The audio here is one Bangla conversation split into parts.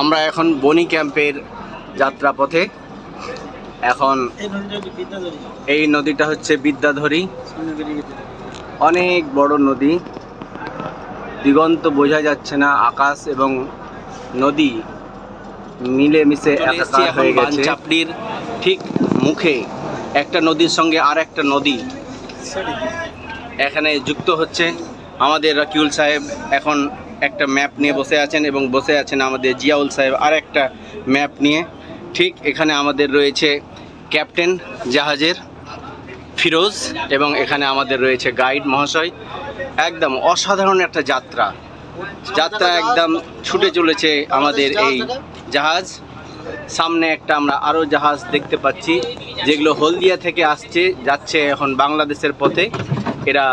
আমরা এখন বনি ক্যাম্পের যাত্রাপথে। এখন এই নদীটা হচ্ছে বিদ্যাধরী। অনেক বড় নদী। দিগন্ত বোঝা যাচ্ছে না আকাশ এবং নদী মিলেমিশে একাকার হয়ে গেছে। চাপড়ির ঠিক মুখে। একটা নদীর সঙ্গে আর একটা নদী। এখানে যুক্ত হচ্ছে আমাদের রাকিউল সাহেব। এখন একটা ম্যাপ নিয়ে বসে আছেন এবং বসে আছেন আমাদের জিয়াউল সাহেব। আর একটা ম্যাপ নিয়ে। ঠিক এখানে আমাদের রয়েছে ক্যাপ্টেন জাহাজের ফিরোজ এবং এখানে আমাদের রয়েছে গাইড মহাশয়। একদম অসাধারণ একটা যাত্রা। যাত্রা একদম ছুটে চলেছে আমাদের এই জাহাজ। সামনে একটা আমরা আরও জাহাজ দেখতে পাচ্ছি যেগুলো হলদিয়া থেকে আসছে যাচ্ছে এখন বাংলাদেশের পথে। এরা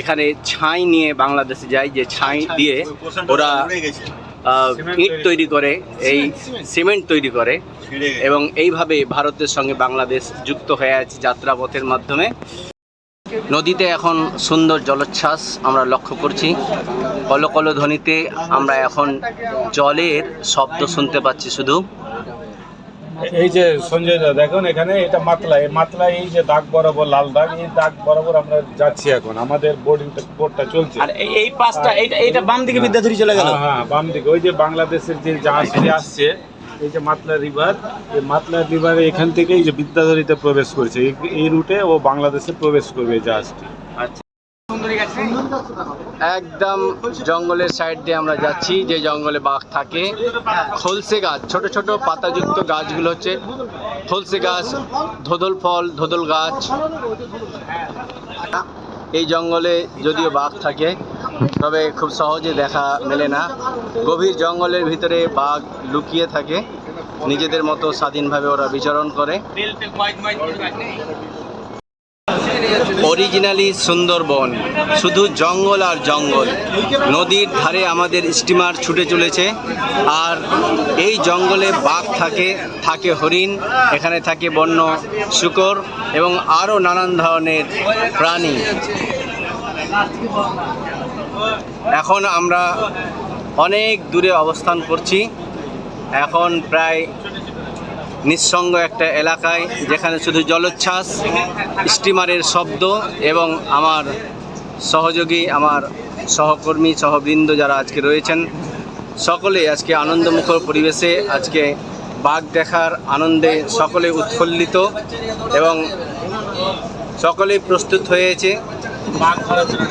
এখানে ছাই নিয়ে বাংলাদেশে যায় যে ছাই দিয়ে ওরা ইট তৈরি। করে এই সিমেন্ট তৈরি করে। এবং এইভাবে ভারতের সঙ্গে বাংলাদেশ যুক্ত হয়ে আছে যাত্রাপথের মাধ্যমে। নদীতে এখন সুন্দর জলোচ্ছ্বাস আমরা লক্ষ্য করছি। কলকল ধ্বনিতে আমরা এখন জলের শব্দ শুনতে পাচ্ছি শুধু। এই যে সঞ্জয় দা দেখুন এখানে এটা মাতলা এই মাতলা এই যে দাগ বরাবর লাল দাগ এই দাগ বরাবর আমরা যাচ্ছি এখন। আমাদের বোর্ডিংটা বোর্ডটা চলছে। আর এই- এই পাঁচটা এইটা এইটা বাম দিকে বিদ্যাধরী চলে গেল। হ্যাঁ হ্যাঁ বাম দিকে ওই যে বাংলাদেশের যে জাহাজটি আসছে এই যে মাতলা রিভার এই মাতলা রিভারে এখান থেকে এই যে বিদ্যাধরীতে প্রবেশ করছে, এই- রুটে ও বাংলাদেশে প্রবেশ করবে জাহাজটি। একদম জঙ্গলের সাইড দিয়ে আমরা যাচ্ছি, যে জঙ্গলে বাঘ থাকে। খলসে গাছ, ছোট ছোট পাতাযুক্ত গাছগুলো হচ্ছে খলসে গাছ, ধোদল ফল, ধোদল গাছ। এই জঙ্গলে যদিও বাঘ থাকে তবে খুব সহজে দেখা মেলে না। গভীর জঙ্গলের ভিতরে বাঘ লুকিয়ে থাকে। নিজেদের মতো স্বাধীনভাবে ওরা বিচরণ করে। অরিজিনালি সুন্দরবন, শুধু জঙ্গল আর জঙ্গল। নদীর ধারে আমাদের স্টিমার ছুটে চলেছে। আর এই জঙ্গলে বাঘ থাকে থাকে হরিণ, এখানে থাকে বন্য, শুকর এবং আরও নানান ধরনের প্রাণী। এখন আমরা অনেক দূরে অবস্থান করছি। এখন প্রায় নিঃসঙ্গ একটা এলাকায় যেখানে শুধু জলোচ্ছ্বাস, স্টিমারের শব্দ এবং আমার সহযোগী, আমার সহকর্মী, সহবৃন্দ যারা আজকে রয়েছেন, সকলে আজকে আনন্দমুখর পরিবেশে আজকে বাঘ দেখার আনন্দে সকলে উৎফুল্লিত এবং সকলেই প্রস্তুত হয়েছে।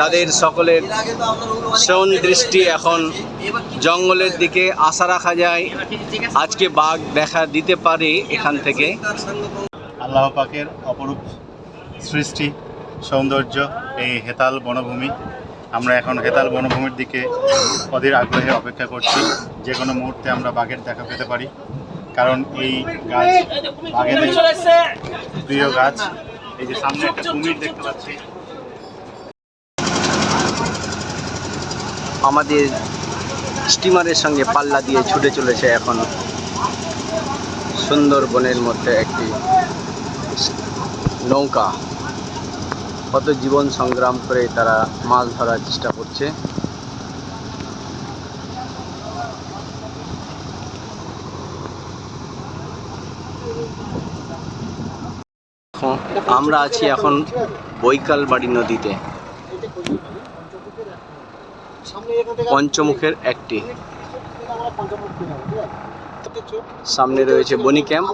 তাদের সকলের শ্রবণ দৃষ্টি এখন জঙ্গলের দিকে আশা রাখা যায়। আজকে বাঘ দেখা দিতে পারে এখান থেকে। আল্লাহ পাকের অপরূপ সৃষ্টি, সৌন্দর্য, এই হেতাল বনভূমি। আমরা এখন হেতাল বনভূমির দিকে অধীর আগ্রহে অপেক্ষা করছি। যে কোনো মুহূর্তে আমরা বাঘের দেখা পেতে পারি। কারণ এই গাছ বাঘেদের প্রিয় গাছ। এই যে সামনে একটা কুমির দেখতে পাচ্ছি। আমাদের স্টিমারের সঙ্গে পাল্লা দিয়ে ছুটে চলেছে এখন সুন্দরবনের মধ্যে একটি নৌকা। কত জীবন সংগ্রাম করে তারা মাছ ধরার চেষ্টা করছে। আমরা আছি এখন বৈকালবাড়ি নদীতে। পঞ্চমুখের একটি। সামনে রয়েছে বনি ক্যাম্প।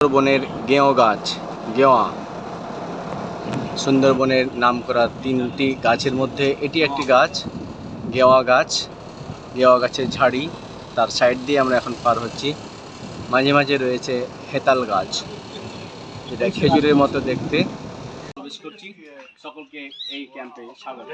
সুন্দরবনের গেঁয়ো গাছ, গেওয়া। সুন্দরবনের নাম করা তিনটি গাছের মধ্যে এটি একটি গাছ, গেওয়া গাছ। গেওয়া গাছের ঝাড়ি, তার সাইড দিয়ে আমরা এখন পার হচ্ছি। মাঝে মাঝে রয়েছে হেতাল গাছ। যেটা খেজুরের মতো দেখতে। প্রবেশ করছি। সকলকে এই ক্যাম্পে স্বাগত।